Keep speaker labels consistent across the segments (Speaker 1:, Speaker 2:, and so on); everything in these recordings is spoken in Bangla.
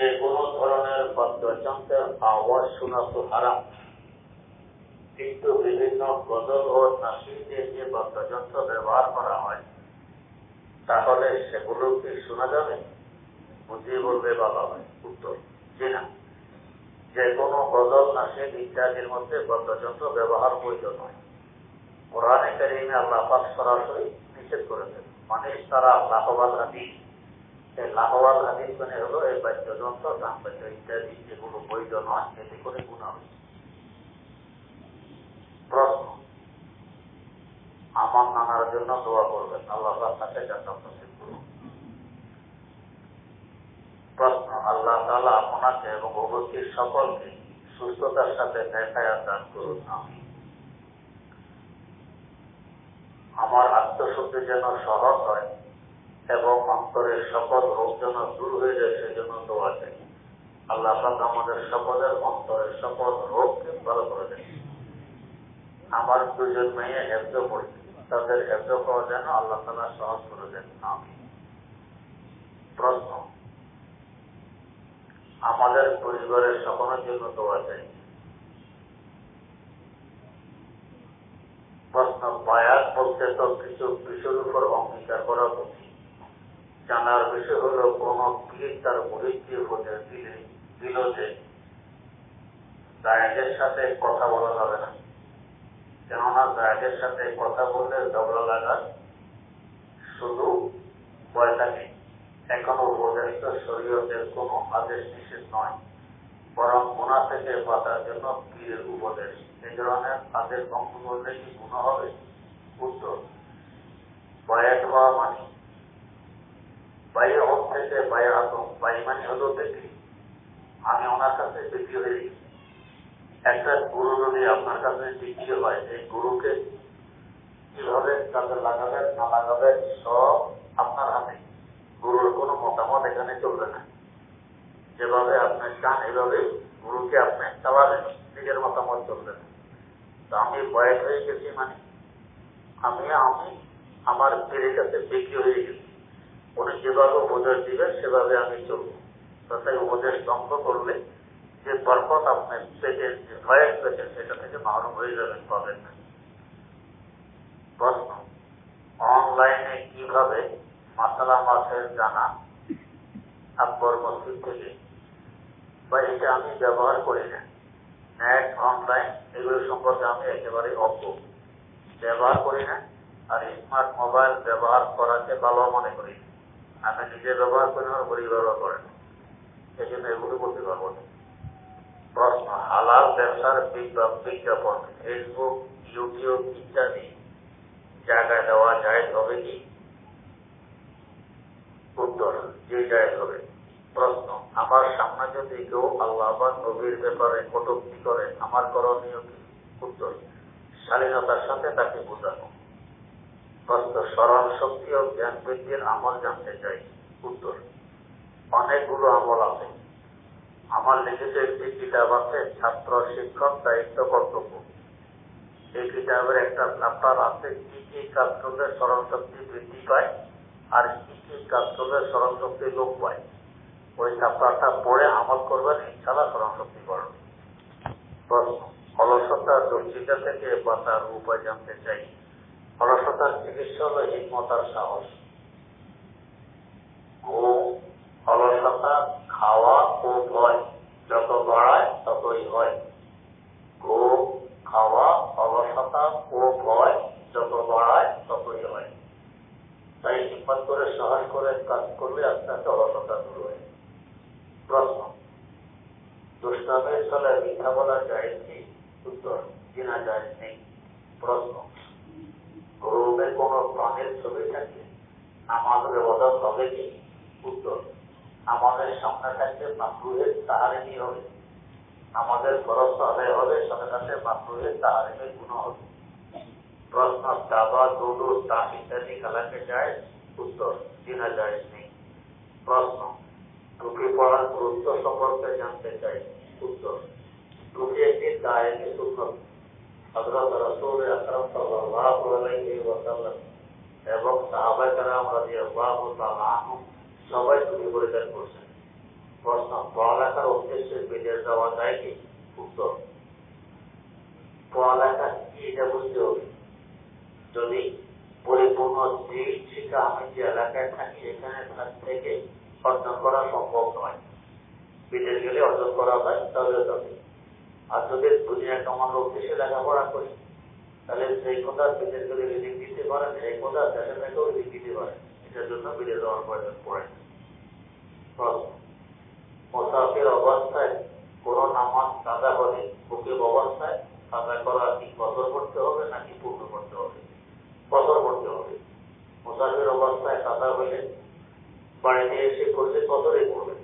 Speaker 1: যে কোনো ধরনের বাদ্যযন্ত্রের আওয়াজ শোনা তো হারাম। কিন্তু বিভিন্ন গজল ও নাসিতে যে বাদ্যযন্ত্র ব্যবহার করা হয়, তাহলে সেগুলো কি শোনা যাবে? বুঝিয়ে বলবে বাবা ভাই, উত্তর, জি না। যে কোনো গজল নাসিদ ইত্যাদির মধ্যে বাদ্যযন্ত্র ব্যবহার বৈধ নয় কোরআনে কারিমে আল্লাহ সরাসরি নিষেধ করেছেন মানুষ তারা লাহবাল হাদিস লাহবাল হাদিস মানে হলো দাম্পত্য ইত্যাদি যেগুলো বৈধ নয়, এতে করে প্রশ্ন, আমার নানার জন্য দোয়া করবেন, আল্লাহ প্রশ্ন, আল্লাহ তাআলা আপনাকে এবং অবশ্যই সকলকে সুস্থতার সাথে দেখায় দান করুন আমি আমার আত্মশুদ্ধি যেন সহজ হয় এবং অন্তরের শপথ রোগ যেন দূর হয়ে যায়, সেজন্য দোয়া চাই। আল্লাহ পাক আমাদের সকলের অন্তরের সকল রোগকে ভালো করে দেন। আমার দুজন মেয়ে হেফজ পড়ছে, তাদের হেফজ করা যেন আল্লাহ তালা সহজ করে দেন। আমি প্রশ্ন, আমাদের পরিবারের সকলের জন্য দোয়া চাই। প্রশ্ন, বায়াত বলতে তো কিছু বিষয়ের উপর অঙ্গীকার করা উচিত। জানার বিষয় হলো, কোন পীর তার মুরিদকে উপদেশ দিলে যে গায়কের সাথে কথা বলা যাবে না। কেননা গায়কের সাথে কথা বললে ঝগড়া লাগার শুধু ভয় থাকে এখনও উপদেষ্ট শরীয়তের কোনো আদেশ নিষেধ নয়। বরং গুণা থেকে বাঁচার জন্য পীরের উপদেশ। এই ধরনের আদেশ ভঙ্গ করলে কি গুণ হবে? উত্তর বয়াত হওয়া মানে থেকে মানে হলো আমি ওনার কাছে হয়ে গেছি। একটা আপনার কাছে হয়, এই গুরুকে কীভাবে তাদের লাগাবেন না লাগাবেন সব আপনার কোনো মতামত এখানে চলবে না। যেভাবে আপনি চান গুরুকে আপনি নিজের মতামত চলবে না। তো আমি বয়স হয়ে গেছি মানে। আমি আমি আমার পীরের কাছে বিক্রি হয়ে গেছি। উনি যেভাবে উপদেশ দিবেন, সেভাবে আমি চলবো। তাতে উপদেশ ভঙ্গ করলে যে বরকত আপনি পেটেন যে ভয়েস পেটেন সেটা থেকে মাহরুম হয়ে যাবেন, পাবেন না। প্রশ্ন, অনলাইনে কীভাবে মাসালা মাছের জানা আকবর মসজিদ থেকে, বা এটা আমি ব্যবহার করি না। নেট, অনলাইন, এগুলো সম্পর্কে আমি একেবারে অজ্ঞ। ব্যবহার করি না, আর স্মার্ট মোবাইল ব্যবহার করাকে ভালো মনে করি আমি নিজে ব্যবহার করি আমার পরিবার করে। না এই জন্য এগুলো বলতে পারব না। প্রশ্ন, হালাল ব্যবসার বিজ্ঞাপন ফেসবুক ইউটিউব ইত্যাদি জায়গায় দেওয়া যায় হবে কি? উত্তর, যে যায় হবে। প্রশ্ন, আমার সামনে যদি কেউ আল্লাহ নবীর ব্যাপারে কটুক্তি করে, আমার করণীয় কি? উত্তর, শালীনতার সাথে তাকে বোঝানো। প্রশ্ন স্মরণ শক্তি ও জ্ঞান বৃদ্ধির আমল জানতে চাই। উত্তর, অনেকগুলো আমল আছে। আমার লিখিত একটি কিতাব আছে, ছাত্র, শিক্ষক, দায়িত্ব, কর্তব্য। এই কিতাবের একটা চ্যাপ্টার আছে, কি কি কাজ করলে স্মরণ শক্তি বৃদ্ধি পায় আর কি কি কাজ করলে স্মরণ শক্তি লোক পায়। ওই চ্যাপ্টারটা পড়ে আমল করবেন ইনশাল্লাহ স্মরণ শক্তি করবেন প্রশ্ন, অলসতা দুশ্চিন্তা থেকে বাঁচার উপায় জানতে চাই। অলসতার চিকিৎসা হলো হিকমত আর সাহস অলসতা, খাওয়া ও ভয় যত বাড়ায় ততই হয়। ঘুম খাওয়া, অলসতা ও ভয় যত বাড়ায় ততই হয়। তাই হিম্মত করে, সাহস করে কাজ করলে আস্তে আস্তে অলসতা দূর হয়। প্রশ্ন দুষ্টামের চলে মিথ্যা বলা যায় কি? উত্তর কিনা যায় নেই। প্রশ্ন গরুবে কোন প্রাণের ছবি থাকে? আমাদের অবদান হবে কি? উত্তর, আমাদের সামনে থাকতে মাকরুহের তাহারিমি হবে। আমাদের খরচ আদায় হবে সাথে সাথে মাকরুহের তাহারিমি গুণ হবে। প্রশ্ন দাবা দুডু তা ইত্যাদি খেলাকে যায়? উত্তর দিনা যায় নেই। প্রশ্ন টুপি পড়ার গুরুত্ব সম্পর্কে জানতে চাই? উত্তর টুপি একটি দায়নি সুন্নত হযরত রাসূল আকরাম সাল্লাল্লাহু আলাইহি ওয়াসাল্লাম এবং কেরাম রাদিয়াল্লাহু তাআলা আনহুম সবাই টুপি পরিধান করছেন প্রশ্ন। পড়ালেখার উদ্দেশ্যে বিদেশ যাওয়া যায় কি? উত্তর, পড়ালেখা কি এটা বুঝতে হবে? যদি পরিপূর্ণ দিন শিক্ষা আমি যে এলাকায় থাকি এখানে থাক থেকে অর্জন করা সম্ভব নয়। বিদেশ গেলে অর্জন করা হয়, তাহলে তবে আর তোদের দুনিয়া কামানোর উদ্দেশ্যে লেখাপড়া করি, তাহলে সেই কথা বিদেশ গেলে রিলিং দিতে পারেন সেই কথা দেশে থেকেও রিলিং দিতে পারেন এটার জন্য বিদেশ যাওয়ার প্রয়োজন পড়ে। প্রশ্ন অবস্থায় কোন নামাজ কাজা হলে বুকের অবস্থায় কাজা করা কি কদর করতে হবে নাকি পূর্ণ করতে হবে কদর করতে হবে মুসাফির অবস্থায় কাজা হলে বাড়িতে এসে করলে কদরই করবে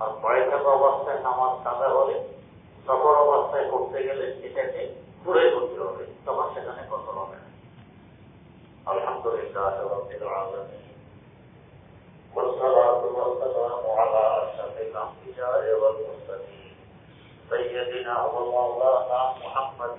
Speaker 1: আর বাড়ি থাকা অবস্থায় নামাজ কাজা হলে সফর অবস্থায় করতে গেলে এটাকে পুরে করতে হবে তখন সেখানে কদর হবে না আলহামদুলিল্লাহ রবিল আলমী والصلاة والسلام على أشرف الأنبياء والمرسلين سيدنا ومولانا محمد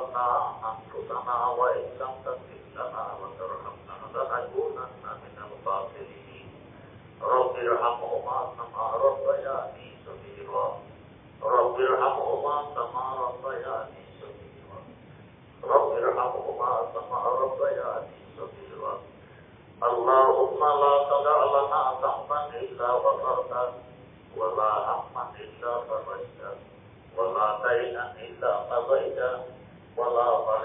Speaker 1: ظلمنا أنفسنا وإن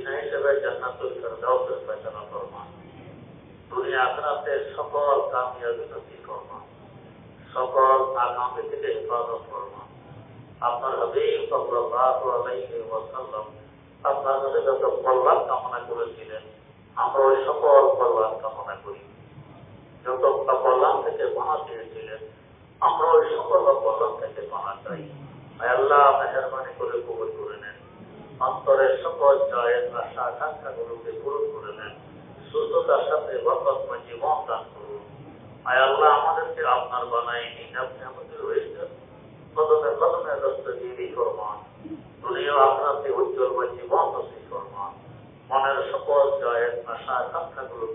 Speaker 1: বিনা হিসেবে জান্নাতুল ফেরদাউসের ফয়সালা ফরমান দুনিয়া আখরাতে সকল কামিয়াবি নসিব ফরমান সকল আগামী থেকে হেফাজত ফরমান আপনার হাবিব সাল্লাল্লাহু আলাইহি ওয়াসাল্লাম। আপনার কাছে যত কল্যাণ কামনা করেছিলেন, আমরা ওই সকল কল্যাণ কামনা করি যত কল্যাণ থেকে বানা চেয়েছিলেন আমরা ওই সকল কল্যাণ থেকে বানা চাই আয় আল্লাহ মেহরবানি করে কবুল করে নেন সকল জয়ের আশা পূরণ করে নেন সুস্থতার সাথে জীবন দান করুন আয় আল্লাহ আমাদেরকে আপনার বানায়নি আপনি আমাদের রয়েছেন কদমে কদমে দস্তগিরি ফরমান দুনিয়া আপনাকে উজ্জ্বল জীবন নসিব ফরমান মনের সকল জয়ের আশা আকাঙ্ক্ষাগুলো